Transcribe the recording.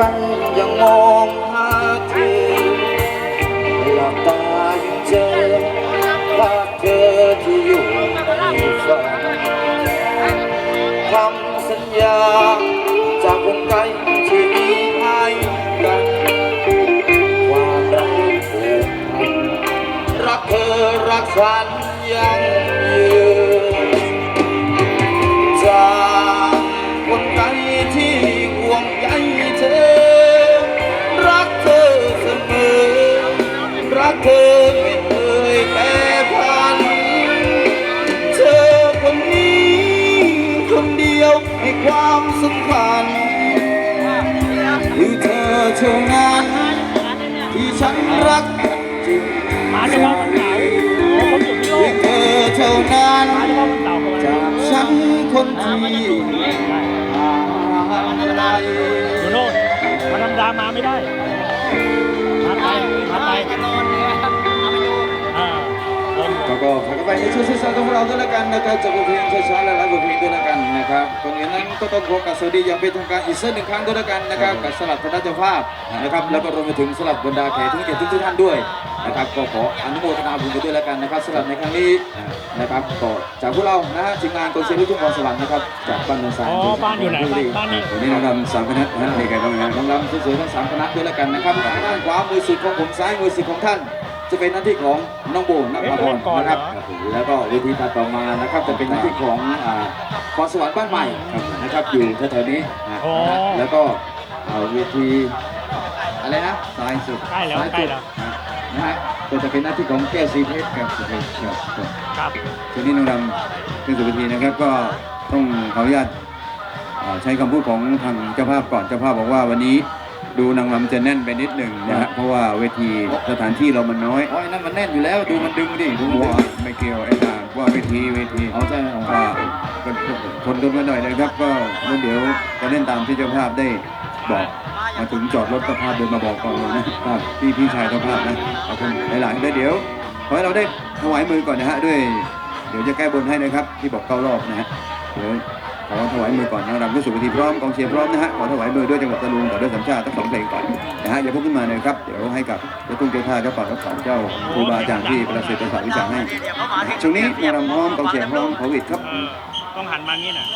ฉันยังมองหาเธอหลับตายังเจอภาพเธอที่อยู่ในฝันคำสัญญาจากคนไกลที่มีให้กันความรักผูกพันรักเธอรักฉันยังยืน เธอเท่านั้นที่ฉันรักจริงมาเฉพาะวันเสาร์โอ้ผมอยู่ที่เธอเท่านั้นจากฉันคนที่ห่างไรอยู่โน่นวันธรรมดามาไม่ได้มาไปมาไก ไปในช่วงเช้าๆของเราด้วยละกันนะครับจากบทเพลงช้าๆและหลายบทเพลงด้วยละกันนะครับก่อนอื่นนั้นก็ต้องขอกราบสวัสดีอย่างเป็นทางการอีกสักหนึ่งครั้งด้วยละกันนะครับกับสลับคณะเจ้าภาพนะครับแล้วก็รวมไปถึงสลับบรรดาแขกทุกเกียรติทุกท่านด้วยนะครับก็ขออนุโมทนาบุญกันด้วยละกันนะครับสลับในครั้งนี้นะครับก็จากพวกเรานะฮะทีมงานกองเชียร์ลูกทุ่งพรสวรรค์นะครับจากบ้านนนทรายอ๋อบ้านอยู่ไหนบ้านบ้านนี้วันนี้เราทำสามคณะนะมีใครบ้างนะน้องรำสวยๆทั้งสามคณะด้วยละกันนะครับด้านขวามือสุดของผมซ้ายมือสุดของท่าน จะเป็นหน้าที่ของน้องโบนภาพรนะครับ แล้วก็เวทีตัดต่อมานะครับจะเป็นหน้าที่ของอ่าพรสวรรค์บ้านใหม่นะครับอยู่แถวๆนี้นะอ๋อแล้วก็อ่าเวทีอะไรนะซ้ายสุดใกล้แล้วซ้ายใกล้สุดแล้วนะฮะก็จะเป็นหน้าที่ของแก้วซีเพชรครับซีเพชรครับครับครับทีนี้น้องดำขึ้นสู่เวทีนะครับก็ต้องขออนุญาตเอ่อใช้คำพูดของทางเจ้าภาพก่อนเจ้าภาพบอกว่าวันนี้ ดูนางรำจะแน่นไปนิดหนึ่งนะฮะเพราะว่าเวทีสถานที่เรามันน้อยโอ้ยนั่นมันแน่นอยู่แล้วดูมันดึงดิดูมันหัดึวงไม่เกี่ยวไอ้ห่าว่าเวทีเวทีเอาใช่เอาก็ก็ทนกันมาหน่อยนะครับ ก็แล้วเดี๋ยวจะเล่นตามที่เจ้าภาพได้บอกมาถึงจอดรถเจ้าภาพเดินมาบอกก่อนเลยนะครับพี่พี่ชายเจ้าภาพนะขอบคุณหลายๆแล้วเดี๋ยวขอให้เราได้ถวายมือก่อนนะฮะด้วย เดี๋ยวจะแก้บนให้นะครับที่บอกเก้ารอบนะฮะเดี๋ยว ขอถวายมือก่อนนะรำขึ้นสู่เวทีพร้อมกองเชียร์พร้อมนะฮะขอถวายมือด้วยจังหวัดตะลุงต่อด้วยสัญชาติทั้งสองเพลงก่อนนะฮะอย่าเพุ่งขึ้นมาเลยครับเดี๋ยวให้กับเจ้าตุ้งเจ้าท่าเจ้าป่าเจ้าเขาเจ้าครูบาอาจารย์ที่ประสิทธิ์ประสาทวิชาให้ช่วงนี้นารำพร้อมกองเชียร์พร้อมขอวิดครับต้องหันมางี้นะ